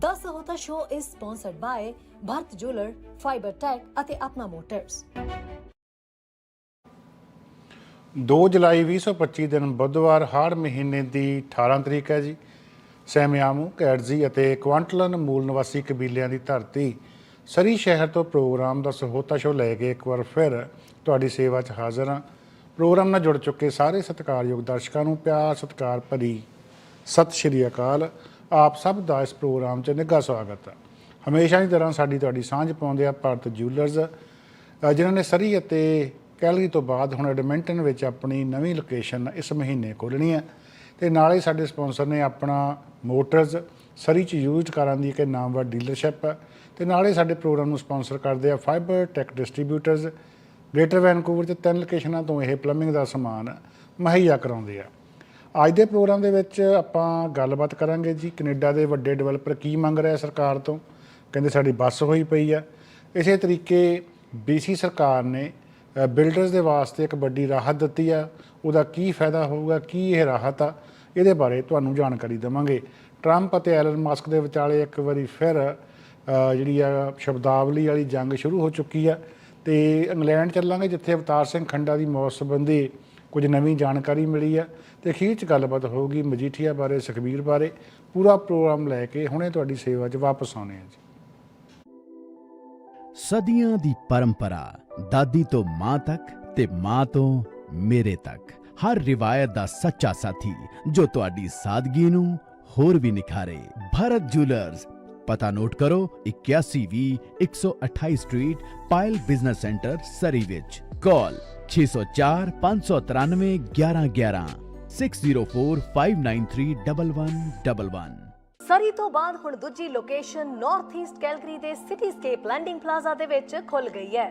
The Sahota Show is sponsored by Bharat Jeweler, Fiber Tech ਅਤੇ ਆਪਣਾ motors 2 ਜੁਲਾਈ 2025 ਦਿਨ ਬੁੱਧਵਾਰ ਹਾੜ ਮਹੀਨੇ ਦੀ 18 ਤਰੀਕ ਹੈ ਜੀ। ਸੈਮਿਆਮੂ ਕੈਡਜ਼ੀ ਅਤੇ ਕੁਆਂਟਲਨ ਮੂਲ ਨਿਵਾਸੀ ਕਬੀਲਿਆਂ ਦੀ ਧਰਤੀ ਸਰੀ ਸ਼ਹਿਰ ਤੋਂ ਪ੍ਰੋਗਰਾਮ ਦਾ ਸਹੋਤਾ ਸ਼ੋ ਲੈ ਕੇ ਇੱਕ ਵਾਰ ਫਿਰ ਤੁਹਾਡੀ ਸੇਵਾ 'ਚ ਹਾਜ਼ਰ ਹਾਂ। ਪ੍ਰੋਗਰਾਮ ਨਾਲ ਜੁੜ ਚੁੱਕੇ ਸਾਰੇ ਸਤਿਕਾਰਯੋਗ ਦਰਸ਼ਕਾਂ ਨੂੰ ਪਿਆਰ ਸਤਿਕਾਰ ਭਰੀ ਸਤਿ ਸ਼੍ਰੀ ਅਕਾਲ। ਆਪ ਸਭ ਦਾ ਇਸ ਪ੍ਰੋਗਰਾਮ 'ਚ ਨਿੱਘਾ ਸਵਾਗਤ ਹੈ। ਹਮੇਸ਼ਾ ਦੀ ਤਰ੍ਹਾਂ ਸਾਡੀ ਤੁਹਾਡੀ ਸਾਂਝ ਪਾਉਂਦੇ ਆ ਭਾਰਤ ਜਿਊਲਰਸ ਜਿਨ੍ਹਾਂ ਨੇ ਸਰੀ ਅਤੇ ਕੈਲਰੀ ਤੋਂ ਬਾਅਦ ਹੁਣ ਐਡਮਿੰਟਨ ਵਿੱਚ ਆਪਣੀ ਨਵੀਂ ਲੋਕੇਸ਼ਨ ਇਸ ਮਹੀਨੇ ਖੋਲ੍ਹਣੀ ਹੈ ਤੇ ਨਾਲ ਹੀ ਸਾਡੇ ਸਪਾਂਸਰ ਨੇ ਆਪਣਾ ਮੋਟਰਸ ਸਰੀ ਚ ਯੂਜ਼ਡ ਕਾਰਾਂ ਦੀ ਇੱਕ ਨਾਮਵਰ ਡੀਲਰਸ਼ਿਪ ਹੈ ਤੇ ਨਾਲ ਹੀ ਸਾਡੇ ਪ੍ਰੋਗਰਾਮ ਨੂੰ ਸਪਾਂਸਰ ਕਰਦੇ ਆ fibre tech distributors greater Vancouver ਤੇ ਤਿੰਨ ਲੋਕੇਸ਼ਨਾਂ ਤੋਂ ਇਹ ਪਲੰਬਿੰਗ ਦਾ ਸਮਾਨ ਮੁਹੱਈਆ ਕਰਾਉਂਦੇ ਆ। ਅੱਜ ਦੇ ਪ੍ਰੋਗਰਾਮ ਦੇ ਵਿੱਚ ਆਪਾਂ ਗੱਲਬਾਤ ਕਰਾਂਗੇ ਜੀ, ਕੈਨੇਡਾ ਦੇ ਵੱਡੇ ਡਿਵੈਲਪਰ ਕੀ ਮੰਗ ਰਿਹਾ ਸਰਕਾਰ ਤੋਂ? ਕਹਿੰਦੇ ਸਾਡੀ ਬੱਸ ਹੋਈ ਪਈ ਆ। ਇਸੇ ਤਰੀਕੇ BC ਸਰਕਾਰ ਨੇ ਬਿਲਡਰਸ ਦੇ ਵਾਸਤੇ ਇੱਕ ਵੱਡੀ ਰਾਹਤ ਦਿੱਤੀ ਆ। ਉਹਦਾ ਕੀ ਫਾਇਦਾ ਹੋਊਗਾ, ਕੀ ਇਹ ਰਾਹਤ ਆ, ਇਹਦੇ ਬਾਰੇ ਤੁਹਾਨੂੰ ਜਾਣਕਾਰੀ ਦੇਵਾਂਗੇ। ਟਰੰਪ ਅਤੇ ਐਲਨ ਮਾਸਕ ਦੇ ਵਿਚਾਲੇ ਇੱਕ ਵਾਰੀ ਫਿਰ ਜਿਹੜੀ ਆ ਸ਼ਬਦਾਵਲੀ ਵਾਲੀ ਜੰਗ ਸ਼ੁਰੂ ਹੋ ਚੁੱਕੀ ਆ ਤੇ ਇੰਗਲੈਂਡ ਚੱਲਾਂਗੇ, ਜਿੱਥੇ ਅਵਤਾਰ ਸਿੰਘ ਖੰਡਾ ਦੀ ਮੌਤ ਸੰਬੰਧੀ ਕੁਝ ਨਵੀਂ ਜਾਣਕਾਰੀ ਮਿਲੀ ਆ ਤੇ ਅਖੀਰ ਚ ਗੱਲਬਾਤ ਹੋਊਗੀ ਮਜੀਠੀਆ ਬਾਰੇ, ਸੁਖਬੀਰ ਬਾਰੇ। ਪੂਰਾ ਪ੍ਰੋਗਰਾਮ ਲੈ ਕੇ ਹੁਣੇ ਤੁਹਾਡੀ ਸੇਵਾ 'ਚ ਵਾਪਸ ਆਉਣੇ ਆ ਜੀ। ਸਦੀਆਂ ਦੀ ਪਰੰਪਰਾ, ਦਾਦੀ ਤੋਂ ਮਾਂ ਤੱਕ ਤੇ ਮਾਂ ਤੋਂ ਮੇਰੇ ਤੱਕ। ਹਰ ਰਿਵਾਇਤ ਦਾ ਸੱਚਾ ਸਾਥੀ ਜੋ ਤੁਹਾਡੀ ਸਾਦਗੀ ਨੂੰ ਹੋਰ ਵੀ ਨਿਖਾਰੇ। ਭਾਰਤ ਜੁਐਲਰਸ, ਪਤਾ ਨੋਟ ਕਰੋ 8120 128 street, Payal business centre, Surrey ਵਿੱਚ। ਕਾਲ 604 593 1111 6045931111 ਸਰੀ ਤੋਂ ਬਾਅਦ ਹੁਣ ਦੂਜੀ ਲੋਕੇਸ਼ਨ ਨਾਰਥ ਈਸਟ ਕੈਲਗਰੀ ਦੇ ਸਿਟੀਸਕੇਪ ਲੈਂਡਿੰਗ ਪਲਾਜ਼ਾ ਦੇ ਵਿੱਚ ਖੁੱਲ ਗਈ ਹੈ।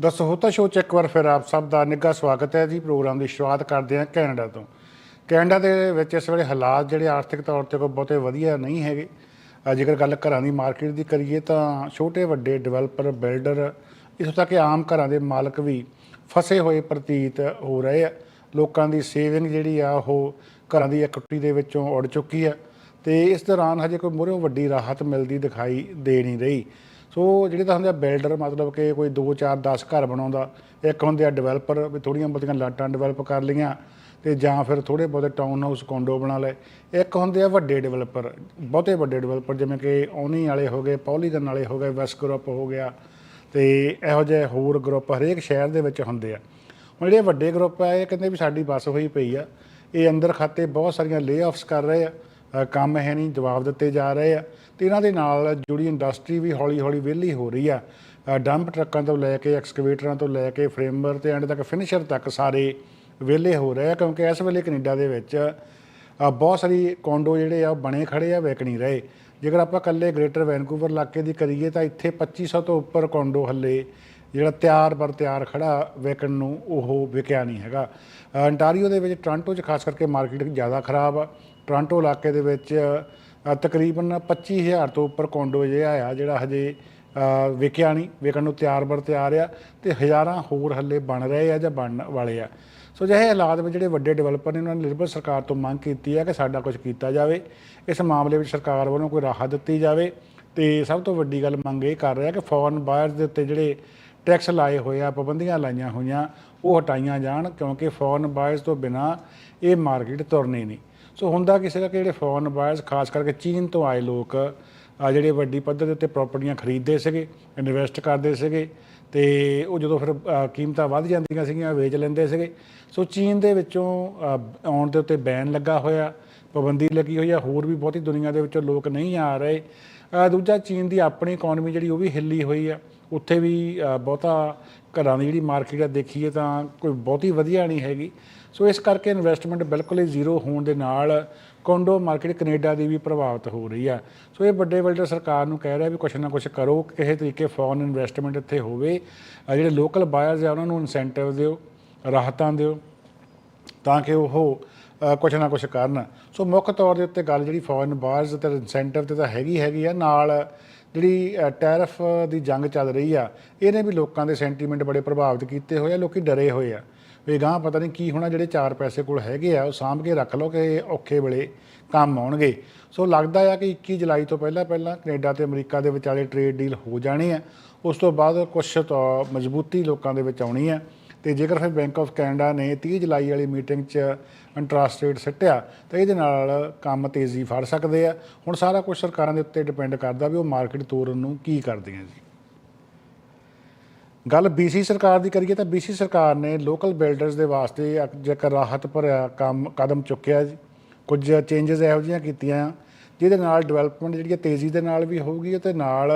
ਦਾ ਸਹੋਤਾ ਸ਼ੋਅ 'ਚ ਇੱਕ ਵਾਰ ਫਿਰ ਆਪ ਸਭ ਦਾ ਨਿੱਘਾ ਸਵਾਗਤ ਹੈ ਜੀ ਪ੍ਰੋਗਰਾਮ ਦੀ ਸ਼ੁਰੂਆਤ ਕਰਦੇ ਹਾਂ ਕੈਨੇਡਾ ਤੋਂ। ਕੈਨੇਡਾ ਦੇ ਵਿੱਚ ਇਸ ਵੇਲੇ ਹਾਲਾਤ ਜਿਹੜੇ ਆਰਥਿਕ ਤੌਰ ਤੇ ਕੋਈ ਬਹੁਤੇ ਵਧੀਆ ਨਹੀਂ ਹੈਗੇ। ਜੇਕਰ ਗੱਲ ਘਰਾਂ ਦੀ ਮਾਰਕੀਟ ਦੀ ਕਰੀਏ ਤਾਂ ਛੋਟੇ, ਵੱਡੇ ਡਿਵੈਲਪਰ, ਬਿਲਡਰ ਇਸ ਤੱਕ ਕਿ ਆਮ ਘਰਾਂ ਦੇ ਮਾਲਕ ਵੀ ਫਸੇ ਹੋਏ ਪ੍ਰਤੀਤ ਹੋ ਰਹੇ ਆ। ਲੋਕਾਂ ਦੀ ਸੇਵਿੰਗ ਜਿਹੜੀ ਆ, ਉਹ ਘਰਾਂ ਦੀ ਇਕੱਠੀ ਦੇ ਵਿੱਚੋਂ ਉੜ ਚੁੱਕੀ ਆ ਤੇ ਇਸ ਦੌਰਾਨ ਹਜੇ ਕੋਈ ਮੂਹਰੋਂ ਵੱਡੀ ਰਾਹਤ ਮਿਲਦੀ ਦਿਖਾਈ ਦੇ ਨਹੀਂ ਰਹੀ। ਸੋ ਜਿਹੜੇ ਤਾਂ ਹੁੰਦੇ ਆ ਬਿਲਡਰ ਮਤਲਬ ਕਿ ਕੋਈ 2 4 10 ਘਰ ਬਣਾਉਂਦਾ, ਇੱਕ ਹੁੰਦੇ ਆ ਡਿਵੈਲਪਰ ਵੀ ਥੋੜੀਆਂ ਬਹੁਤੀਆਂ ਲਾਟਾਂ ਡਿਵੈਲਪ ਕਰ ਲਈਆਂ ਤੇ ਜਾਂ ਫਿਰ ਥੋੜੇ ਬਹੁਤੇ ਟਾਊਨ ਹਾਊਸ ਕੋਂਡੋ ਬਣਾ ਲਏ। ਇੱਕ ਹੁੰਦੇ ਆ ਵੱਡੇ ਡਿਵੈਲਪਰ ਬਹੁਤੇ ਵੱਡੇ ਡਿਵੈਲਪਰ ਜਿਵੇਂ ਕਿ ਔਨੀ ਵਾਲੇ ਹੋ ਗਏ ਪੌਲੀਗਨ ਵਾਲੇ ਹੋ ਗਏ ਵੈਸ ਗਰੁੱਪ ਹੋ ਗਿਆ ਤੇ ਇਹੋ ਜਿਹੇ ਹੋਰ ਗਰੁੱਪ ਹਰੇਕ ਸ਼ਹਿਰ ਦੇ ਵਿੱਚ ਹੁੰਦੇ ਆ। ਹੁਣ ਜਿਹੜੇ ਵੱਡੇ ਗਰੁੱਪ ਆ, ਇਹ ਕਹਿੰਦੇ ਵੀ ਸਾਡੀ ਬੱਸ ਹੋਈ ਪਈ ਆ, ਇਹ ਅੰਦਰ ਖਾਤੇ ਬਹੁਤ ਸਾਰੀਆਂ ਲੇ-ਆਫਸ ਕਰ ਰਹੇ ਆ। ਕੰਮ ਹੈ ਨਹੀਂ, ਜਵਾਬ ਦਿੱਤੇ ਜਾ ਰਹੇ ਆ। ਤੇ ਇਹਨਾਂ ਦੇ ਨਾਲ ਜੁੜੀ ਇੰਡਸਟਰੀ ਵੀ ਹੌਲੀ-ਹੌਲੀ ਵਿਹਲੀ ਹੋ ਰਹੀ ਆ ਡੰਪ ਟਰੱਕਾਂ ਤੋਂ ਲੈ ਕੇ ਐਕਸਕੇਵੇਟਰਾਂ ਤੋਂ ਲੈ ਕੇ ਫਰੇਮਰ ਤੇ ਐਂਡ ਤੱਕ ਫਿਨਿਸ਼ਰ ਤੱਕ ਸਾਰੇ ਵਿਹਲੇ ਹੋ ਰਹੇ ਆ, ਕਿਉਂਕਿ ਇਸ ਵੇਲੇ ਕੈਨੇਡਾ ਦੇ ਵਿੱਚ ਬਹੁਤ ਸਾਰੀ ਕੋਂਡੋ ਜਿਹੜੇ ਆ, ਉਹ ਬਣੇ ਖੜੇ ਆ, ਵਿਕ ਨਹੀਂ ਰਹੇ। ਜੇਕਰ ਆਪਾਂ ਇਕੱਲੇ ਗ੍ਰੇਟਰ ਵੈਨਕੂਵਰ ਇਲਾਕੇ ਦੀ ਕਰੀਏ, ਤਾਂ ਇੱਥੇ 2500 ਤੋਂ ਉੱਪਰ ਕੋਂਡੋ ਹੱਲੇ ਜਿਹੜਾ ਤਿਆਰ ਬਰ ਤਿਆਰ ਖੜਾ ਵਿਕਣ ਨੂੰ ਉਹ ਵਿਕਿਆ ਨਹੀਂ ਹੈਗਾ। ਅੰਟਾਰੀਓ ਦੇ ਵਿੱਚ ਟੋਰਾਂਟੋ 'ਚ ਖਾਸ ਕਰਕੇ ਮਾਰਕੀਟ ਜ਼ਿਆਦਾ ਖਰਾਬ ਆ। ਟੋਰਾਂਟੋ ਇਲਾਕੇ ਦੇ ਵਿੱਚ ਅ, ਤਕਰੀਬਨ 25000 ਤੋਂ ਉੱਪਰ ਕੌਂਡੋ ਜਿਹੜਾ ਆ ਜਿਹੜਾ ਹਜੇ ਵਿਕਿਆ ਨਹੀਂ ਵਿਕਣ ਨੂੰ ਤਿਆਰ ਬਰ ਤਿਆਰ ਆ ਤੇ ਹਜ਼ਾਰਾਂ ਹੋਰ ਹੱਲੇ ਬਣ ਰਹੇ ਆ ਜਾਂ ਬਣਨ ਵਾਲੇ ਆ। ਸੋ ਜਿਹੇ ਹਾਲਾਤ ਵਿੱਚ ਜਿਹੜੇ ਵੱਡੇ ਡਿਵੈਲਪਰ ਨੇ ਉਹਨਾਂ ਨੇ ਨਿਰਭਰ ਸਰਕਾਰ ਤੋਂ ਮੰਗ ਕੀਤੀ ਹੈ ਕਿ ਸਾਡਾ ਕੁਝ ਕੀਤਾ ਜਾਵੇ। ਇਸ ਮਾਮਲੇ ਵਿੱਚ ਸਰਕਾਰ ਵੱਲੋਂ ਕੋਈ ਰਾਹਤ ਦਿੱਤੀ ਜਾਵੇ ਤੇ ਸਭ ਤੋਂ ਵੱਡੀ ਗੱਲ ਮੰਗ ਇਹ ਕਰ ਰਿਹਾ ਕਿ ਫੋਰਨ ਬਾਇਰਸ ਦੇ ਉੱਤੇ ਜਿਹੜੇ ਟੈਕਸ ਲਾਏ ਹੋਏ ਆ ਪਾਬੰਦੀਆਂ ਲਾਈਆਂ ਹੋਈਆਂ ਉਹ ਹਟਾਈਆਂ ਜਾਣ ਕਿਉਂਕਿ ਫੋਰਨ ਬਾਇਰਸ ਤੋਂ ਬਿਨਾ ਇਹ ਮਾਰਕੀਟ ਤੁਰਨੀ ਨਹੀਂ। ਸੋ ਹੁੰਦਾ ਕਿਸੇ ਦਾ ਕਿ ਜਿਹੜੇ ਫੋਰਨ ਬਾਇਰਸ ਖਾਸ ਕਰਕੇ ਚੀਨ ਤੋਂ ਆਏ ਲੋਕ ਆ ਜਿਹੜੇ ਵੱਡੀ ਪੱਧਰ ਦੇ ਉੱਤੇ ਪ੍ਰਾਪਰਟੀਆਂ ਖਰੀਦਦੇ ਸੀਗੇ ਇਨਵੈਸਟ ਕਰਦੇ ਸੀਗੇ, ਤੇ ਉਹ ਜਦੋਂ ਫਿਰ ਕੀਮਤਾਂ ਵੱਧ ਜਾਂਦੀਆਂ ਸੀਗੀਆਂ ਵੇਚ ਲੈਂਦੇ ਸੀਗੇ। ਸੋ ਚੀਨ ਦੇ ਵਿੱਚੋਂ ਆਉਣ ਦੇ ਉੱਤੇ ਬੈਨ ਲੱਗਾ ਹੋਇਆ, ਪਾਬੰਦੀ ਲੱਗੀ ਹੋਈ ਆ, ਹੋਰ ਵੀ ਬਹੁਤੀ ਦੁਨੀਆ ਦੇ ਵਿੱਚੋਂ ਲੋਕ ਨਹੀਂ ਆ ਰਹੇ। ਦੂਜਾ ਚੀਨ ਦੀ ਆਪਣੀ ਇਕਨੋਮੀ ਜਿਹੜੀ ਉਹ ਵੀ ਹਿੱਲੀ ਹੋਈ ਆ। ਉੱਥੇ ਵੀ ਬਹੁਤਾ ਘਰਾਂ ਦੀ ਜਿਹੜੀ ਮਾਰਕੀਟ ਆ ਦੇਖੀਏ ਤਾਂ ਕੋਈ ਬਹੁਤੀ ਵਧੀਆ ਨਹੀਂ ਹੈਗੀ। ਸੋ ਇਸ ਕਰਕੇ ਇਨਵੈਸਟਮੈਂਟ ਬਿਲਕੁਲ ਹੀ ਜ਼ੀਰੋ ਹੋਣ ਦੇ ਨਾਲ ਕੋਂਡੋ ਮਾਰਕੀਟ ਕੈਨੇਡਾ ਦੀ ਵੀ ਪ੍ਰਭਾਵਿਤ ਹੋ ਰਹੀ ਆ। ਸੋ ਇਹ ਵੱਡੇ ਵੱਡੇ ਸਰਕਾਰ ਨੂੰ ਕਹਿ ਰਿਹਾ ਵੀ ਕੁਛ ਨਾ ਕੁਛ ਕਰੋ ਕਿਸੇ ਤਰੀਕੇ ਫੋਰਨ ਇਨਵੈਸਟਮੈਂਟ ਇੱਥੇ ਹੋਵੇ। ਜਿਹੜੇ ਲੋਕਲ ਬਾਇਰਸ ਆ, ਉਹਨਾਂ ਨੂੰ ਇਨਸੈਂਟਿਵ ਦਿਓ, ਰਾਹਤਾਂ ਦਿਓ, ਤਾਂ ਕਿ ਉਹ ਕੁਛ ਨਾ ਕੁਛ ਕਰਨ। ਸੋ ਮੁੱਖ ਤੌਰ ਦੇ ਉੱਤੇ ਗੱਲ ਜਿਹੜੀ ਫੋਰਨ ਬਾਰਸ ਤੇ ਇਨਸੈਂਟਿਵ ਤੇ ਤਾਂ ਹੈਗੀ ਹੈਗੀ ਆ। ਨਾਲ ਜਿਹੜੀ ਟੈਰਫ ਦੀ ਜੰਗ ਚੱਲ ਰਹੀ ਆ, ਇਹਨੇ ਵੀ ਲੋਕਾਂ ਦੇ ਸੈਂਟੀਮੈਂਟ ਬੜੇ ਪ੍ਰਭਾਵਿਤ ਕੀਤੇ ਹੋਏ ਆ, ਲੋਕੀ ਡਰੇ ਹੋਏ ਆ। ਵੀ ਗਾਂ ਪਤਾ ਨਹੀਂ ਕੀ ਹੋਣਾ, ਜਿਹੜੇ ਚਾਰ ਪੈਸੇ ਕੋਲ ਹੈਗੇ ਆ, ਉਹ ਸਾਂਭ ਕੇ ਰੱਖ ਲਓ ਕਿ ਔਖੇ ਵੇਲੇ ਕੰਮ ਆਉਣਗੇ। ਸੋ ਲੱਗਦਾ ਆ ਕਿ 21 ਜੁਲਾਈ ਤੋਂ ਪਹਿਲਾਂ ਪਹਿਲਾਂ ਕੈਨੇਡਾ ਤੇ ਅਮਰੀਕਾ ਦੇ ਵਿਚਾਲੇ ਟ੍ਰੇਡ ਡੀਲ ਹੋ ਜਾਣੀ ਆ। ਉਸ ਤੋਂ ਬਾਅਦ ਕੁਛ ਤਾਂ ਮਜ਼ਬੂਤੀ ਲੋਕਾਂ ਦੇ ਵਿੱਚ ਆਉਣੀ ਆ। ਤੇ ਜੇਕਰ ਫਿਰ ਬੈਂਕ ਆਫ ਕੈਨੇਡਾ ਨੇ 30 ਜੁਲਾਈ ਵਾਲੀ ਮੀਟਿੰਗ 'ਚ ਇੰਟਰਸਟ ਰੇਟ ਸਿੱਟਿਆ, ਤਾਂ ਇਹਦੇ ਨਾਲ ਕੰਮ ਤੇਜ਼ੀ ਫੜ ਸਕਦੇ ਆ। ਹੁਣ ਸਾਰਾ ਕੁਝ ਸਰਕਾਰਾਂ ਦੇ ਉੱਤੇ ਡਿਪੈਂਡ ਕਰਦਾ ਵੀ ਉਹ ਮਾਰਕੀਟ ਤੋਰਨ ਨੂੰ ਕੀ ਕਰਦੀਆਂ ਜੀ। ਗੱਲ BC ਸਰਕਾਰ ਦੀ ਕਰੀਏ ਤਾਂ BC ਸਰਕਾਰ ਨੇ ਲੋਕਲ ਬਿਲਡਰਸ ਦੇ ਵਾਸਤੇ ਜੇਕਰ ਰਾਹਤ ਭਰਿਆ ਕੰਮ ਕਦਮ ਚੁੱਕਿਆ ਜੀ ਕੁਝ ਚੇਂਜਸ ਇਹੋ ਜਿਹੀਆਂ ਕੀਤੀਆਂ ਆ, ਜਿਹਦੇ ਨਾਲ ਡਿਵੈਲਪਮੈਂਟ ਜਿਹੜੀ ਹੈ ਤੇਜ਼ੀ ਦੇ ਨਾਲ ਵੀ ਹੋਊਗੀ ਤੇ ਨਾਲ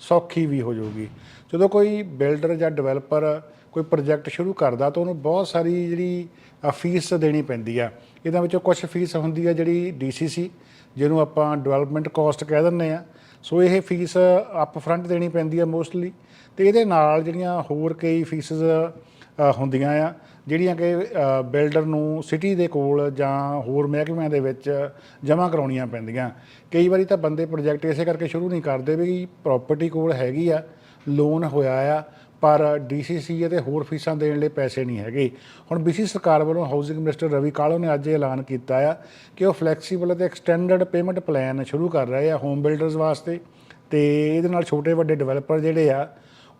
ਸੌਖੀ ਵੀ ਹੋ ਜਾਊਗੀ। ਜਦੋਂ ਕੋਈ ਬਿਲਡਰ ਜਾਂ ਡਿਵੈਲਪਰ ਕੋਈ ਪ੍ਰੋਜੈਕਟ ਸ਼ੁਰੂ ਕਰਦਾ ਤਾਂ ਉਹਨੂੰ ਬਹੁਤ ਸਾਰੀ ਜਿਹੜੀ ਫੀਸ ਦੇਣੀ ਪੈਂਦੀ ਆ। ਇਹਨਾਂ ਵਿੱਚੋਂ ਕੁਝ ਫੀਸ ਹੁੰਦੀ ਆ ਜਿਹੜੀ DCC ਜਿਹਨੂੰ ਆਪਾਂ ਡਿਵੈਲਪਮੈਂਟ ਕਾਸਟ ਕਹਿ ਦਿੰਦੇ ਆ। ਸੋ ਇਹ ਫੀਸ ਅਪ ਫਰੰਟ ਦੇਣੀ ਪੈਂਦੀ ਆ ਮੋਸਟਲੀ ਤੇ ਇਹਦੇ ਨਾਲ ਜਿਹੜੀਆਂ ਹੋਰ ਕਈ ਫੀਸਸ ਹੁੰਦੀਆਂ ਆ, ਜਿਹੜੀਆਂ ਕਿ ਬਿਲਡਰ ਨੂੰ ਸਿਟੀ ਦੇ ਕੋਲ ਜਾਂ ਹੋਰ ਮਹਿਕਮਿਆਂ ਦੇ ਵਿੱਚ ਜਮ੍ਹਾਂ ਕਰਾਉਣੀਆਂ ਪੈਂਦੀਆਂ। ਕਈ ਵਾਰੀ ਤਾਂ ਬੰਦੇ ਪ੍ਰੋਜੈਕਟ ਇਸੇ ਕਰਕੇ ਸ਼ੁਰੂ ਨਹੀਂ ਕਰਦੇ ਵੀ ਪ੍ਰਾਪਰਟੀ ਕੋਲ ਹੈਗੀ ਆ ਲੋਨ ਹੋਇਆ ਆ ਪਰ ਡੀਸੀਸੀ ਅਤੇ ਹੋਰ ਫੀਸਾਂ ਦੇਣ ਲਈ ਪੈਸੇ ਨਹੀਂ ਹੈਗੇ। ਹੁਣ ਬੀਸੀ ਸਰਕਾਰ ਵੱਲੋਂ ਹਾਊਸਿੰਗ ਮਿਨਿਸਟਰ ਰਵੀ ਕਾਲੋ ਨੇ ਅੱਜ ਇਹ ਐਲਾਨ ਕੀਤਾ ਆ ਕਿ ਉਹ ਫਲੈਕਸੀਬਲ ਅਤੇ ਐਕਸਟੈਂਡਡ ਪੇਮੈਂਟ ਪਲਾਨ ਸ਼ੁਰੂ ਕਰ ਰਹੇ ਆ ਹੋਮ ਬਿਲਡਰਸ ਵਾਸਤੇ ਤੇ ਇਹਦੇ ਨਾਲ ਛੋਟੇ ਵੱਡੇ ਡਿਵੈਲਪਰ ਜਿਹੜੇ ਆ,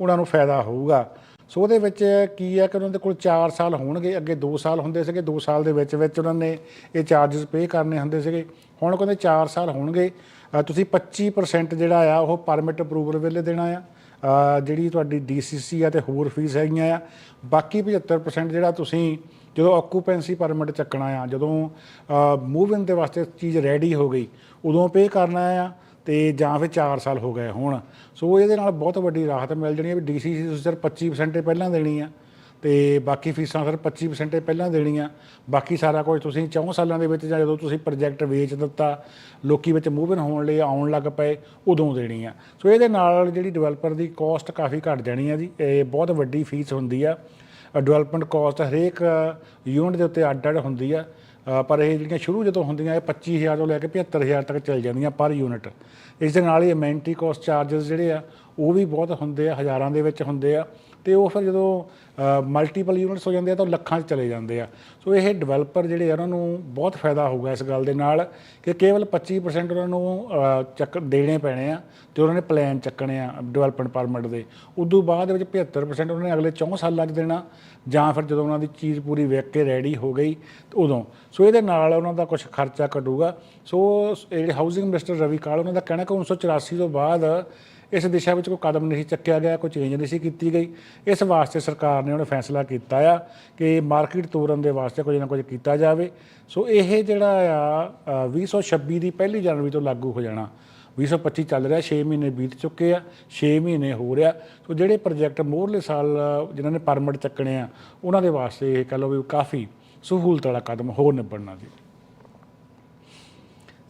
ਉਹਨਾਂ ਨੂੰ ਫਾਇਦਾ ਹੋਊਗਾ। ਸੋ ਉਹਦੇ ਵਿੱਚ ਕੀ ਹੈ ਕਿ ਉਹਨਾਂ ਦੇ ਕੋਲ 4 ਸਾਲ ਹੋਣਗੇ, ਅੱਗੇ 2 ਸਾਲ ਹੁੰਦੇ ਸੀਗੇ 2 ਸਾਲ ਦੇ ਵਿੱਚ ਵਿੱਚ ਉਹਨਾਂ ਨੇ ਇਹ ਚਾਰजेस ਪੇ ਕਰਨੇ ਹੁੰਦੇ ਸੀਗੇ। ਹੁਣ ਕਹਿੰਦੇ 4 ਸਾਲ ਹੋਣਗੇ ਤੁਸੀਂ 25% ਜਿਹੜਾ ਆ ਉਹ ਪਰਮਿਟ ਅਪਰੂਵਲ ਵੇਲੇ ਦੇਣਾ ਆ। ਜਿਹੜੀ ਤੁਹਾਡੀ ਡੀਸੀਸੀ ਆ ਤੇ ਹੋਰ ਫੀਸ ਹੈਗੀਆਂ ਆ। ਬਾਕੀ 75% ਜਿਹੜਾ ਤੁਸੀਂ ਜਦੋਂ ਆਕੂਪੈਂਸੀ ਪਰਮਿਟ ਚੱਕਣਾ ਆ, ਜਦੋਂ ਮੂਵ ਇਨ ਦੇ ਵਾਸਤੇ ਚੀਜ਼ ਰੈਡੀ ਹੋ ਗਈ, ਉਦੋਂ ਪੇ ਕਰਨਾ ਆ ਤੇ ਜਾਂ ਫਿਰ 4 ਸਾਲ ਹੋ ਗਏ ਹੁਣ। ਸੋ ਇਹਦੇ ਨਾਲ ਬਹੁਤ ਵੱਡੀ ਰਾਹਤ ਮਿਲ ਜਾਣੀ ਹੈ ਵੀ ਡੀਸੀਸੀ ਤੁਸੀਂ ਸਿਰਫ 25% ਪਹਿਲਾਂ ਦੇਣੀ ਆ। ਤੇ ਬਾਕੀ ਫੀਸਾਂ ਸਿਰਫ 25% ਹੀ ਪਹਿਲਾਂ ਦੇਣੀਆਂ। ਬਾਕੀ ਸਾਰਾ ਕੁਝ ਤੁਸੀਂ 4 ਸਾਲਾਂ ਦੇ ਵਿੱਚ ਜਾਂ ਜਦੋਂ ਤੁਸੀਂ ਪ੍ਰੋਜੈਕਟ ਵੇਚ ਦਿੱਤਾ, ਲੋਕੀ ਵਿੱਚ ਮੂਵ ਹੋਣ ਲਈ ਆਉਣ ਲੱਗ ਪਏ, ਉਦੋਂ ਦੇਣੀ ਆ ਸੋ ਇਹਦੇ ਨਾਲ ਜਿਹੜੀ ਡਿਵੈਲਪਰ ਦੀ ਕਾਸਟ ਕਾਫੀ ਘਟ ਜਾਣੀ ਆ ਜੀ। ਇਹ ਬਹੁਤ ਵੱਡੀ ਫੀਸ ਹੁੰਦੀ ਆ। ਡਿਵੈਲਪਮੈਂਟ ਕਾਸਟ ਹਰੇਕ ਯੂਨਿਟ ਦੇ ਉੱਤੇ ਅੱਡ ਅੱਡ ਹੁੰਦੀ ਆ। ਪਰ ਇਹ ਜਿਹੜੀਆਂ ਸ਼ੁਰੂ ਜਦੋਂ ਹੁੰਦੀਆਂ, ਇਹ 25000 ਤੋਂ ਲੈ ਕੇ 75000 ਤੱਕ ਚੱਲ ਜਾਂਦੀਆਂ ਪਰ ਯੂਨਿਟ ਇਸ ਦੇ ਨਾਲ ਹੀ ਅਮੈਂਟੀ ਕਾਸਟ ਚਾਰजेस ਜਿਹੜੇ ਆ ਉਹ ਵੀ ਬਹੁਤ ਹੁੰਦੇ ਆ, ਹਜ਼ਾਰਾਂ ਦੇ ਵਿੱਚ ਹੁੰਦੇ ਆ ਤੇ ਉਹ ਫਿਰ ਜਦੋਂ ਮਲਟੀਪਲ ਯੂਨਿਟਸ ਹੋ ਜਾਂਦੇ ਆ ਤਾਂ ਉਹ ਲੱਖਾਂ 'ਚ ਚਲੇ ਜਾਂਦੇ ਆ। ਸੋ ਇਹ ਡਿਵੈਲਪਰ ਜਿਹੜੇ ਆ, ਉਹਨਾਂ ਨੂੰ ਬਹੁਤ ਫਾਇਦਾ ਹੋਊਗਾ ਇਸ ਗੱਲ ਦੇ ਨਾਲ ਕਿ ਕੇਵਲ 25% ਉਹਨਾਂ ਨੂੰ ਚੱਕ, ਦੇਣੇ ਪੈਣੇ ਆ ਤੇ ਉਹਨਾਂ ਨੇ ਪਲਾਨ ਚੱਕਣੇ ਆ ਡਿਵੈਲਪਮੈਂਟ ਪਰਮਿਟ ਦੇ। ਉਦੋਂ ਬਾਅਦ ਵਿੱਚ 75% ਉਹਨਾਂ ਨੇ ਅਗਲੇ 4 ਸਾਲਾਂ 'ਚ ਦੇਣਾ ਜਾਂ ਫਿਰ ਜਦੋਂ ਉਹਨਾਂ ਦੀ ਚੀਜ਼ ਪੂਰੀ ਵਿਕ ਕੇ ਰੈਡੀ ਹੋ ਗਈ ਤੇ ਉਦੋਂ। ਸੋ ਇਹਦੇ ਨਾਲ ਉਹਨਾਂ ਦਾ ਕੁਝ ਖਰਚਾ ਘਟੂਗਾ। ਸੋ ਜਿਹੜੇ ਹਾਊਸਿੰਗ ਮਿਨਿਸਟਰ ਰਵੀ ਕਾਲ, ਉਹਨਾਂ ਦਾ ਕਹਿਣਾ ਕਿ 1984 ਤੋਂ ਬਾਅਦ ਇਸ ਦਿਸ਼ਾ ਵਿੱਚ ਕੋਈ ਕਦਮ ਨਹੀਂ ਸੀ ਚੱਕਿਆ ਗਿਆ ਕੋਈ ਚੇਂਜ ਨਹੀਂ ਸੀ ਕੀਤੀ ਗਈ। ਇਸ ਵਾਸਤੇ ਸਰਕਾਰ ਨੇ ਉਹਨੇ ਫੈਸਲਾ ਕੀਤਾ ਆ ਕਿ ਮਾਰਕੀਟ ਤੋਰਨ ਦੇ ਵਾਸਤੇ ਕੁਝ ਨਾ ਕੁਝ ਕੀਤਾ ਜਾਵੇ। ਸੋ ਇਹ ਜਿਹੜਾ ਆ ਅ, 2026 ਦੀ ਪਹਿਲੀ ਜਨਵਰੀ ਤੋਂ ਲਾਗੂ ਹੋ ਜਾਣਾ। 2025 ਚੱਲ ਰਿਹਾ 6 ਮਹੀਨੇ ਬੀਤ ਚੁੱਕੇ ਆ 6 ਮਹੀਨੇ ਹੋ ਰਿਹਾ। ਸੋ ਜਿਹੜੇ ਪ੍ਰੋਜੈਕਟ ਮੋਹਰਲੇ ਸਾਲ ਜਿਨ੍ਹਾਂ ਨੇ ਪਰਮਿਟ ਚੱਕਣੇ ਆ ਉਹਨਾਂ ਦੇ ਵਾਸਤੇ ਇਹ ਕਹ ਲਓ ਵੀ ਕਾਫੀ ਸਹੂਲਤ ਵਾਲਾ ਕਦਮ ਹੋਰ ਨਿਬੜਨਾ ਜੀ।